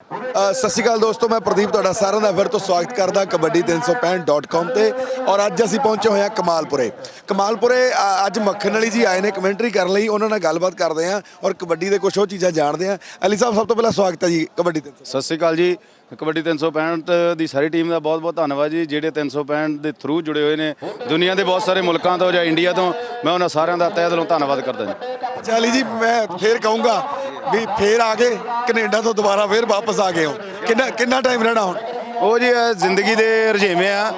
ਸਤਿ ਸ਼੍ਰੀ ਅਕਾਲ ਦੋਸਤੋ ਮੈਂ ਪ੍ਰਦੀਪ ਤੁਹਾਡਾ ਸਾਰਿਆਂ ਦਾ ਫਿਰ ਤੋਂ ਸਵਾਗਤ ਕਰਦਾ ਕਬੱਡੀ365.com ਤੇ। ਔਰ ਅੱਜ ਅਸੀਂ ਪਹੁੰਚੇ ਹੋਏ ਹਾਂ ਕਮਾਲਪੁਰੇ। ਕਮਾਲਪੁਰੇ ਅ, ਅੱਜ ਮੱਖਣ ਵਾਲੀ ਜੀ ਆਏ ਨੇ ਕਮੈਂਟਰੀ ਕਰਨ ਲਈ ਉਹਨਾਂ ਨਾਲ ਗੱਲਬਾਤ ਕਰਦੇ ਹਾਂ ਔਰ ਕਬੱਡੀ ਦੇ ਕੁਝ ਉਹ ਚੀਜ਼ਾਂ ਜਾਣਦੇ ਹਾਂ। ਅਲੀ ਸਾਹਿਬ ਸਭ ਤੋਂ ਪਹਿਲਾਂ ਸਵਾਗਤ ਹੈ ਜੀ ਕਬੱਡੀ 365 ਸਤਿ ਸ਼੍ਰੀ ਅਕਾਲ ਜੀ ਕਬੱਡੀ 365 ਦੀ ਸਾਰੀ ਟੀਮ ਦਾ ਬਹੁਤ-ਬਹੁਤ ਧੰਨਵਾਦ ਜੀ ਜਿਹੜੇ 365 ਦੇ ਥਰੂ ਜੁੜੇ ਹੋਏ ਨੇ ਦੁਨੀਆ ਦੇ ਬਹੁਤ ਸਾਰੇ ਮੁਲਕਾਂ ਤੋਂ ਜਾਂ ਇੰਡੀਆ ਤੋਂ ਮੈਂ ਉਹਨਾਂ ਸਾਰਿਆਂ ਦਾ ਤਹਿ ਦਿਲੋਂ ਧੰਨਵਾਦ ਕਰਦਾ ਜੀ। ਅੱਛਾ ਅਲੀ ਜੀ ਮੈਂ ਫੇਰ ਕਹੂੰਗਾ ਵੀ ਫੇਰ ਆ ਗਏ ਕੈਨੇਡਾ ਤੋਂ ਦੁਬਾਰਾ ਫੇਰ ਵਾਪਸ ਆ ਗਏ ਹੋ। ਕਿੰਨਾ ਕਿੰਨਾ ਟਾਈਮ ਰਹਿਣਾ ਹੁਣ? ਉਹ ਜੀ ਇਹ ਜ਼ਿੰਦਗੀ ਦੇ ਰੁਝੇਵੇਂ ਆ।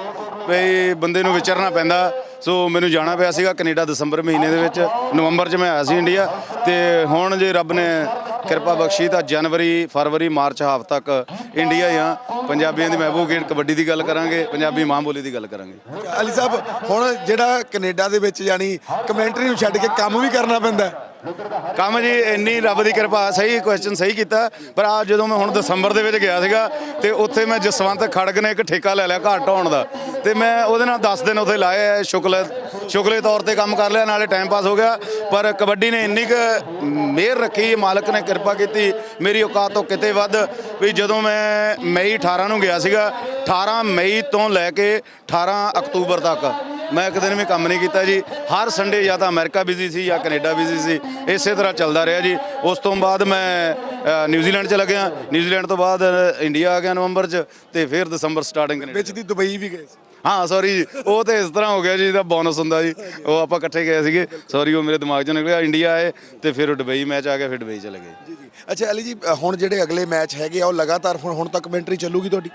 ਵੀ ਬੰਦੇ ਨੂੰ ਵਿਚਰਨਾ ਪੈਂਦਾ। ਸੋ ਮੈਨੂੰ ਜਾਣਾ ਪਿਆ ਸੀਗਾ ਕੈਨੇਡਾ ਦਸੰਬਰ ਮਹੀਨੇ ਦੇ ਵਿੱਚ। ਨਵੰਬਰ 'ਚ ਮੈਂ ਆਇਆ ਸੀ ਇੰਡੀਆ। ਤੇ ਹੁਣ ਜੇ ਰੱਬ ਨੇ ਕਿਰਪਾ ਬਖਸ਼ੀ ਤਾਂ ਜਨਵਰੀ ਫਰਵਰੀ ਮਾਰਚ ਹਾਫ ਤੱਕ ਇੰਡੀਆ ਆ। ਪੰਜਾਬੀਆਂ ਦੀ ਮਹਿਬੂਬ ਖੇਡ ਕਬੱਡੀ ਦੀ ਗੱਲ ਕਰਾਂਗੇ। ਪੰਜਾਬੀ ਮਾਂ ਬੋਲੀ ਦੀ ਗੱਲ ਕਰਾਂਗੇ। ਅਲੀ ਸਾਹਿਬ ਹੁਣ ਜਿਹੜਾ ਕੈਨੇਡਾ ਦੇ ਵਿੱਚ ਯਾਨੀ ਕਮੈਂਟਰੀ ਨੂੰ ਛੱਡ ਕੇ ਕੰਮ ਵੀ ਕਰਨਾ ਪੈਂਦਾ ਹੈ। ਕੰਮ ਜੀ ਇੰਨੀ ਰੱਬ ਦੀ ਕਿਰਪਾ ਸਹੀ ਕੁਐਸਚਨ ਸਹੀ ਕੀਤਾ। ਪਰ ਆ ਜਦੋਂ ਮੈਂ ਹੁਣ ਦਸੰਬਰ ਦੇ ਵਿੱਚ ਗਿਆ ਸੀਗਾ ਤੇ ਉੱਥੇ ਮੈਂ ਜਸਵੰਤ ਖੜਗ ਨੇ ਇੱਕ ਠੇਕਾ ਲੈ ਲਿਆ ਘਰ ਢਾਉਣ ਦਾ। ਤੇ ਮੈਂ ਉਹਦੇ ਨਾਲ 10 ਦਿਨ ਉੱਥੇ ਲਾਏ ਆ, ਸ਼ੁਕਲ ਸ਼ੁਕਲੇ ਤੌਰ ਤੇ ਕੰਮ ਕਰ ਲਿਆ ਨਾਲੇ ਟਾਈਮ ਪਾਸ ਹੋ ਗਿਆ। ਪਰ ਕਬੱਡੀ ਨੇ ਇੰਨੀ ਕੁ ਮਿਹਰ ਰੱਖੀ ਮਾਲਕ ਨੇ ਕਿਰਪਾ ਕੀਤੀ ਮੇਰੀ ਔਕਾਤ ਤੋਂ ਕਿਤੇ ਵੱਧ। ਵੀ ਜਦੋਂ ਮੈਂ ਮਈ 18 ਨੂੰ ਗਿਆ ਸੀਗਾ 18 ਮਈ ਤੋਂ ਲੈ ਕੇ 18 ਅਕਤੂਬਰ ਤੱਕ। ਮੈਂ ਇੱਕ ਦਿਨ ਵੀ ਕੰਮ ਨਹੀਂ ਕੀਤਾ ਜੀ। ਹਰ ਸੰਡੇ ਜਾਂ ਤਾਂ ਅਮਰੀਕਾ ਬਿਜ਼ੀ ਸੀ ਜਾਂ ਕੈਨੇਡਾ ਬਿਜ਼ੀ ਸੀ। ਇਸੇ ਤਰ੍ਹਾਂ ਚੱਲਦਾ ਰਿਹਾ ਜੀ। ਉਸ ਤੋਂ ਬਾਅਦ ਮੈਂ ਨਿਊਜ਼ੀਲੈਂਡ ਚ ਲੱਗਿਆ। ਨਿਊਜ਼ੀਲੈਂਡ ਤੋਂ ਬਾਅਦ ਇੰਡੀਆ ਆ ਗਿਆ ਨਵੰਬਰ ਚ ਤੇ ਫਿਰ ਦਸੰਬਰ ਸਟਾਰਟਿੰਗ ਵਿੱਚ ਦੀ ਦੁਬਈ ਵੀ ਗਏ ਸੀ। ਹਾਂ ਸੌਰੀ ਉਹ ਤੇ ਇਸ ਤਰ੍ਹਾਂ ਹੋ ਗਿਆ ਜੀ ਇਹਦਾ ਬੋਨਸ ਹੁੰਦਾ ਜੀ। ਉਹ ਆਪਾਂ ਇਕੱਠੇ ਗਏ ਸੀਗੇ। ਸੌਰੀ ਉਹ ਮੇਰੇ ਦਿਮਾਗ ਚੋਂ ਨਿਕਲਿਆ। ਇੰਡੀਆ ਆਏ ਤੇ ਫਿਰ ਦੁਬਈ ਮੈਚ ਆ ਗਿਆ ਫਿਰ ਦੁਬਈ ਚਲੇ ਗਏ। ਜੀ ਜੀ। ਅੱਛਾ ਅਲੀ ਜੀ ਹੁਣ ਜਿਹੜੇ ਅਗਲੇ ਮੈਚ ਹੈਗੇ ਆ ਉਹ ਲਗਾਤਾਰ ਹੁਣ ਹੁਣ ਤੱਕ ਕਮੈਂਟਰੀ ਚੱਲੂਗੀ ਤੁਹਾਡੀ?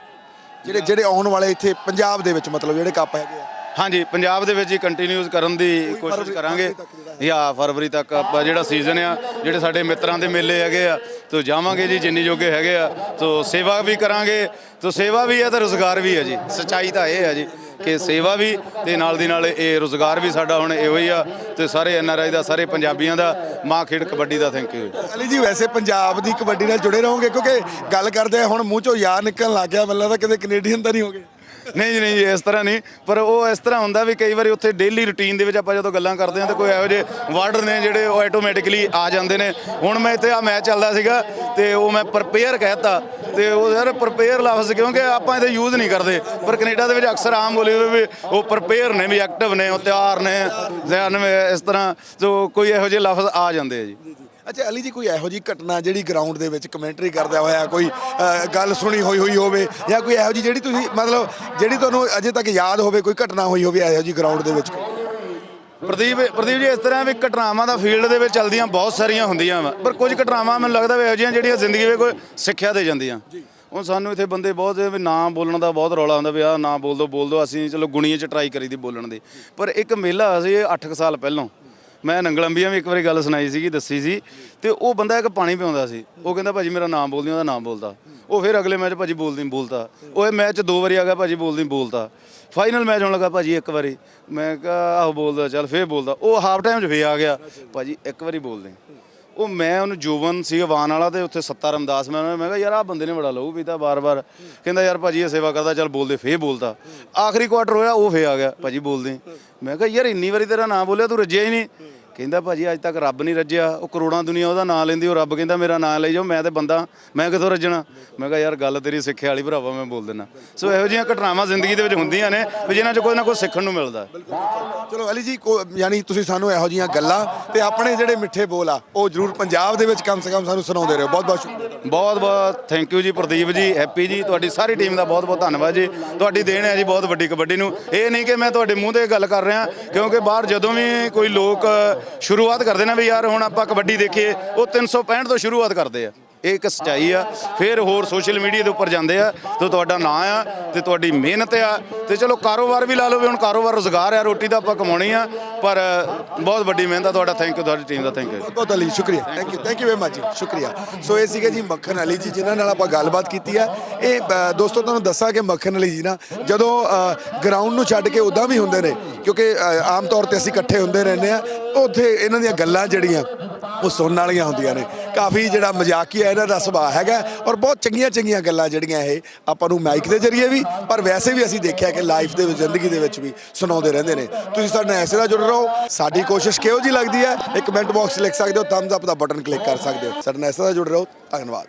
ਜਿਹੜੇ ਜਿਹੜੇ ਆਉਣ ਵਾਲੇ ਇੱਥੇ ਪੰਜਾਬ ਦੇ ਵਿੱਚ ਮਤਲਬ ਜਿਹੜੇ ਕੱਪ ਹੈਗੇ ਆ। ਹਾਂਜੀ ਪੰਜਾਬ ਦੇ ਵਿੱਚ ਹੀ ਕੰਟੀਨਿਊਸ ਕਰਨ ਦੀ ਕੋਸ਼ਿਸ਼ ਕਰਾਂਗੇ। ਜਾਂ ਫਰਵਰੀ ਤੱਕ ਆਪਾਂ ਜਿਹੜਾ ਸੀਜ਼ਨ ਆ ਜਿਹੜੇ ਸਾਡੇ ਮਿੱਤਰਾਂ ਦੇ ਮੇਲੇ ਹੈਗੇ ਆ ਤੋ ਜਾਵਾਂਗੇ ਜੀ ਜਿੰਨੀ ਜੋਗੇ ਹੈਗੇ ਆ। ਤੋ ਸੇਵਾ ਵੀ ਕਰਾਂਗੇ ਤੋ ਸੇਵਾ ਵੀ ਹੈ ਤੇ ਰੋਜ਼ਗਾਰ ਵੀ ਹੈ ਜੀ। ਸੱਚਾਈ ਤਾਂ ਇਹ ਹੈ ਜੀ ਕਿ ਸੇਵਾ ਵੀ ਤੇ ਨਾਲ ਦੀ ਨਾਲ ਇਹ ਰੋਜ਼ਗਾਰ ਵੀ ਸਾਡਾ ਹੁਣ ਇਹੋ ਹੀ ਆ ਤੇ ਸਾਰੇ ਐਨ ਆਰ ਆਈ ਦਾ ਸਾਰੇ ਪੰਜਾਬੀਆਂ ਦਾ ਮਾਂ ਖੇਡ ਕਬੱਡੀ ਦਾ ਥੈਂਕ ਯੂ ਅਲੀ ਜੀ ਵੈਸੇ ਪੰਜਾਬ ਦੀ ਕਬੱਡੀ ਨਾਲ ਜੁੜੇ ਰਹੋਗੇ ਕਿਉਂਕਿ ਗੱਲ ਕਰਦੇ ਹੁਣ ਮੂੰਹ ਚੋਂ ਯਾਰ ਨਿਕਲਣ ਲੱਗ ਗਿਆ ਮੈਨੂੰ ਲੱਗਦਾ ਕਿਤੇ ਕੈਨੇਡੀਅਨ ਤਾਂ ਨਹੀਂ ਹੋਗੇ। ਨਹੀਂ ਜੀ ਨਹੀਂ ਜੀ, ਇਸ ਤਰ੍ਹਾਂ ਨਹੀਂ। ਪਰ ਉਹ ਇਸ ਤਰ੍ਹਾਂ ਹੁੰਦਾ ਵੀ ਕਈ ਵਾਰੀ ਉੱਥੇ ਡੇਲੀ ਰੁਟੀਨ ਦੇ ਵਿੱਚ ਆਪਾਂ ਜਦੋਂ ਗੱਲਾਂ ਕਰਦੇ ਹਾਂ ਤਾਂ ਕੋਈ ਇਹੋ ਜਿਹੇ ਵਾਰਡਰ ਨੇ ਜਿਹੜੇ ਉਹ ਆਟੋਮੈਟਿਕਲੀ ਆ ਜਾਂਦੇ ਨੇ। ਹੁਣ ਮੈਂ ਇੱਥੇ ਆ ਮੈਚ ਚੱਲਦਾ ਸੀਗਾ ਤੇ ਉਹ ਮੈਂ ਪ੍ਰਪੇਅਰ ਕਹਿਤਾ। ਤੇ ਉਹ ਯਾਰ ਪ੍ਰਪੇਅਰ ਲਫ਼ਜ਼ ਕਿਉਂਕਿ ਆਪਾਂ ਇਹਦੇ ਯੂਜ਼ ਨਹੀਂ ਕਰਦੇ। ਪਰ ਕੈਨੇਡਾ ਦੇ ਵਿੱਚ ਅਕਸਰ ਆਮ ਬੋਲੀ ਹੋਈ ਵੀ ਉਹ ਪ੍ਰਪੇਅਰ ਨੇ ਵੀ ਐਕਟਿਵ ਨੇ ਉਹ ਤਿਆਰ ਨੇ ਜ਼ਿਆਨ ਇਸ ਤਰ੍ਹਾਂ ਜੋ ਕੋਈ ਇਹੋ ਜਿਹੇ ਲਫ਼ਜ਼ ਆ ਜਾਂਦੇ ਆ ਜੀ। ਅੱਛਾ, ਅਲੀ ਜੀ, ਕੋਈ ਇਹੋ ਜੀ ਘਟਨਾ ਜਿਹੜੀ ਗਰਾਊਂਡ ਦੇ ਵਿੱਚ ਕਮੈਂਟਰੀ ਕਰਦਾ ਹੋਇਆ, ਕੋਈ ਗੱਲ ਸੁਣੀ ਹੋਈ ਹੋਈ ਹੋਵੇ ਜਾਂ ਕੋਈ ਇਹੋ ਜੀ ਜਿਹੜੀ ਤੁਸੀਂ, ਮਤਲਬ ਜਿਹੜੀ ਤੁਹਾਨੂੰ ਅਜੇ ਤੱਕ ਯਾਦ ਹੋਵੇ, ਕੋਈ ਘਟਨਾ ਹੋਈ ਹੋਵੇ ਇਹੋ ਜੀ ਗਰਾਊਂਡ ਦੇ ਵਿੱਚ? ਪ੍ਰਦੀਪ ਪ੍ਰਦੀਪ ਜੀ, ਇਸ ਤਰ੍ਹਾਂ ਵੀ ਘਟਨਾਵਾਂ ਦਾ ਫੀਲਡ ਦੇ ਵਿੱਚ ਚੱਲਦੀਆਂ ਬਹੁਤ ਸਾਰੀਆਂ ਹੁੰਦੀਆਂ ਵਾ, ਪਰ ਕੁਝ ਘਟਨਾਵਾਂ ਮੈਨੂੰ ਲੱਗਦਾ ਵੀ ਇਹੋ ਜਿਹੀਆਂ ਜਿਹੜੀਆਂ ਜ਼ਿੰਦਗੀ ਵਿੱਚ ਕੋਈ ਸਿੱਖਿਆ ਦੇ ਜਾਂਦੀਆਂ। ਹੁਣ ਸਾਨੂੰ ਇੱਥੇ ਬੰਦੇ ਬਹੁਤ, ਵੀ ਨਾ ਬੋਲਣ ਦਾ ਬਹੁਤ ਰੌਲਾ ਹੁੰਦਾ ਵੀ ਆਹ ਨਾ ਬੋਲ ਦੋ ਬੋਲ ਦੋ ਅਸੀਂ ਚਲੋ ਗੁਣੀਆਂ ਚ ਟਰਾਈ ਕਰੀ ਦੀ ਬੋਲਣ ਦੀ। ਪਰ ਇੱਕ ਮੇਲਾ ਸੀ 8 ਸਾਲ ਪਹਿਲਾਂ। ਮੈਂ ਨੰਗਲੰਬੀਆਂ ਵੀ ਇੱਕ ਵਾਰੀ ਗੱਲ ਸੁਣਾਈ ਸੀਗੀ, ਦੱਸੀ ਸੀ, ਤੇ ਉਹ ਬੰਦਾ ਇੱਕ ਪਾਣੀ ਪਿਆਉਂਦਾ ਸੀ। ਉਹ ਕਹਿੰਦਾ, ਭਾਜੀ ਮੇਰਾ ਨਾਮ ਬੋਲਦੀ, ਉਹਦਾ ਨਾਮ ਬੋਲਦਾ। ਉਹ ਫਿਰ ਅਗਲੇ ਮੈਚ ਭਾਜੀ ਬੋਲਦੀ ਬੋਲਦਾ। ਉਹ ਇਹ ਮੈਚ ਦੋ ਵਾਰੀ ਆ ਗਿਆ, ਭਾਜੀ ਬੋਲਦੀ ਨਹੀਂ ਬੋਲਦਾ। ਫਾਈਨਲ ਮੈਚ ਹੋਣ ਲੱਗਾ ਭਾਜੀ ਇੱਕ ਵਾਰੀ। ਮੈਂ ਕਿਹਾ, ਆਹੋ, ਬੋਲਦਾ, ਚੱਲ ਫੇਰ ਬੋਲਦਾ। ਉਹ ਹਾਫ ਟਾਈਮ 'ਚ ਫੇਰ ਆ ਗਿਆ। ਭਾਜੀ ਇੱਕ ਵਾਰੀ ਬੋਲਦੇ। ਉਹ ਮੈਂ ਉਹਨੂੰ ਜੋਵਨ ਸੀ ਵਾਨ ਵਾਲਾ ਤੇ ਉੱਥੇ ਸੱਤਾ ਰਮਦਾਸ, ਮੈਂ ਉਹਨੂੰ- ਮੈਂ ਕਿਹਾ, ਯਾਰ ਆ ਬੰਦੇ ਨੇ ਬੜਾ ਲਹੂ ਪੀਤਾ ਬਾਰ-ਬਾਰ ਕਹਿੰਦਾ, ਯਾਰ ਭਾਜੀ ਇਹ ਸੇਵਾ ਕਰਦਾ, ਚੱਲ ਬੋਲਦੇ, ਫੇਰ ਬੋਲਦਾ। ਆਖਰੀ ਕੁਆਟਰ ਹੋਇਆ, ਉਹ ਫੇਰ ਆ ਗਿਆ, ਭਾਜੀ ਬੋਲਦੇ ਮੈਂ ਕਿਹਾ, ਯਾਰ ਇੰਨੀ ਵਾਰੀ ਤੇਰਾ ਨਾਂ ਬੋਲਿਆ, ਤੂੰ ਰੱਜਿਆ ਹੀ ਨਹੀਂ। ਕਹਿੰਦਾ ਭਾਜੀ ਅੱਜ ਤੱਕ ਰੱਬ ਨਹੀਂ ਰੱਜਿਆ ਉਹ ਕਰੋੜਾਂ ਦੁਨੀਆ ਉਹਦਾ ਨਾਂ ਲੈਂਦੀ ਉਹ ਰੱਬ ਕਹਿੰਦਾ ਮੇਰਾ ਨਾਂ ਲਈ ਜਾਓ ਮੈਂ ਤੇ ਬੰਦਾ ਮੈਂ ਕਿੱਥੋਂ ਰੱਜਣਾ? ਮੈਂ ਕਿਹਾ ਯਾਰ ਗੱਲ ਤੇਰੀ ਸਿੱਖਿਆ ਵਾਲੀ ਭਰਾਵਾ ਮੈਂ ਬੋਲ ਦਿੰਦਾ। ਸੋ ਇਹੋ ਜਿਹੀਆਂ ਘਟਨਾਵਾਂ ਜ਼ਿੰਦਗੀ ਦੇ ਵਿੱਚ ਹੁੰਦੀਆਂ ਨੇ ਵੀ ਜਿਨ੍ਹਾਂ 'ਚ ਕੋਈ ਨਾ ਕੋਈ ਸਿੱਖਣ ਨੂੰ ਮਿਲਦਾ। ਚਲੋ ਅਲੀ ਜੀ ਯਾਨੀ ਤੁਸੀਂ ਸਾਨੂੰ ਇਹੋ ਜੀਆਂ ਗੱਲਾਂ ਤੇ ਆਪਣੇ ਜਿਹੜੇ ਮਿੱਠੇ ਬੋਲ ਆ ਉਹ ਜ਼ਰੂਰ ਪੰਜਾਬ ਦੇ ਵਿੱਚ ਕਮ ਸੇ ਕਮ ਸਾਨੂੰ ਸੁਣਾਉਂਦੇ ਰਹੋ। ਬਹੁਤ ਬਹੁਤ ਸ਼ੁਕਰੀਆ। ਬਹੁਤ ਬਹੁਤ ਥੈਂਕ ਯੂ ਜੀ ਪ੍ਰਦੀਪ ਜੀ ਹੈਪੀ ਜੀ ਤੁਹਾਡੀ ਸਾਰੀ ਟੀਮ ਦਾ ਬਹੁਤ ਬਹੁਤ ਧੰਨਵਾਦ ਜੀ। ਤੁਹਾਡੀ ਦੇਣ ਹੈ ਜੀ ਬਹੁਤ ਵੱਡੀ ਕਬੱਡੀ ਨੂੰ। ਇਹ ਨਹੀਂ ਕਿ ਮੈਂ ਤੁਹਾਡੇ ਮੂੰਹ ਤੇ ਗੱਲ ਕਰ ਰਿਹਾ ਕਿਉਂਕਿ ਬਾਹਰ ਜਦੋਂ ਵੀ ਕੋਈ ਲੋਕ ਸ਼ੁਰੂਆਤ ਕਰਦੇ ਨੇ ਵੀ ਯਾਰ ਹੁਣ ਆਪਾਂ ਕਬੱਡੀ ਦੇਖੀਏ, ਉਹ 365 ਤੋਂ ਸ਼ੁਰੂਆਤ ਕਰਦੇ ਆ। ਇਹ ਇੱਕ ਸਚਾਈ ਆ। ਫਿਰ ਹੋਰ ਸੋਸ਼ਲ ਮੀਡੀਆ ਦੇ ਉੱਪਰ ਜਾਂਦੇ ਆ ਤੇ ਤੁਹਾਡਾ ਨਾਂ ਆ ਤੇ ਤੁਹਾਡੀ ਮਿਹਨਤ ਆ ਤੇ ਚਲੋ ਕਾਰੋਬਾਰ ਵੀ ਲਾ ਲਓ ਵੀ ਹੁਣ ਕਾਰੋਬਾਰ ਰੋਜ਼ਗਾਰ ਆ ਰੋਟੀ ਤਾਂ ਆਪਾਂ ਕਮਾਉਣੀ ਆ ਪਰ ਬਹੁਤ ਵੱਡੀ ਮਿਹਨਤ ਆ ਤੁਹਾਡਾ। ਥੈਂਕ ਯੂ ਤੁਹਾਡੀ ਟੀਮ ਦਾ ਥੈਂਕ ਯੂ ਬਹੁਤ ਬਹੁਤ ਅਲੀ ਸ਼ੁਕਰੀਆ। Thank you thank you very much ਜੀ ਸ਼ੁਕਰੀਆ। ਸੋ ਇਹ ਸੀਗੇ ਜੀ ਮੱਖਣ ਅਲੀ ਜੀ ਜਿਨ੍ਹਾਂ ਨਾਲ ਆਪਾਂ ਗੱਲਬਾਤ ਕੀਤੀ ਆ। ਇਹ ਦੋਸਤੋ ਤੁਹਾਨੂੰ ਦੱਸਾਂ ਕਿ ਮੱਖਣ ਅਲੀ ਜੀ ਨਾ ਜਦੋਂ ਗਰਾਊਂਡ ਨੂੰ ਛੱਡ ਕੇ ਉਦਾਂ ਵੀ ਹੁੰਦੇ ਨੇ ਕਿਉਂਕਿ ਆਮ ਤੌਰ ਤੇ ਅਸੀਂ ਇਕੱਠੇ ਹੁੰਦੇ ਰਹਿੰਦੇ ਆ ਉੱਥੇ ਇਹਨਾਂ ਦੀਆਂ ਗੱਲਾਂ ਜਿਹੜੀਆਂ ਉਹ ਸੁਣਨ ਵਾਲੀਆਂ ਹੁੰਦੀਆਂ ਨੇ। ਕਾਫੀ ਜਿਹੜਾ ਮਜ਼ਾਕੀਆ ਇਹਨਾਂ ਦਾ ਸੁਭਾਅ ਹੈਗਾ ਔਰ ਬਹੁਤ ਚੰਗੀਆਂ ਚੰਗੀਆਂ ਗੱਲਾਂ ਜਿਹੜੀਆਂ ਇਹ ਆਪਾਂ ਨੂੰ ਮਾਈਕ ਦੇ ਜ਼ਰੀਏ ਵੀ, ਪਰ ਵੈਸੇ ਵੀ ਅਸੀਂ ਦੇਖਿਆ ਕਿ ਲਾਈਫ ਦੇ ਵਿੱਚ, ਜ਼ਿੰਦਗੀ ਦੇ ਵਿੱਚ ਵੀ ਸੁਣਾਉਂਦੇ ਰਹਿੰਦੇ ਨੇ। ਤੁਸੀਂ ਸਾਡੇ ਨਾਲ ਐਸੇ ਨਾਲ ਜੁੜ ਰਹੋ। ਸਾਡੀ ਕੋਸ਼ਿਸ਼ ਕਿਹੋ ਜੀ ਲੱਗਦੀ ਹੈ? ਇੱਕ ਕਮੈਂਟ ਬਾਕਸ ਲਿਖ ਸਕਦੇ ਹੋ ਥੰਬਸ ਅਪ ਦਾ ਬਟਨ ਕਲਿੱਕ ਕਰ ਸਕਦੇ ਹੋ। ਸਾਡੇ ਨਾਲ ਐਸੇ ਨਾਲ ਜੁੜ ਰਹੋ। ਧੰਨਵਾਦ।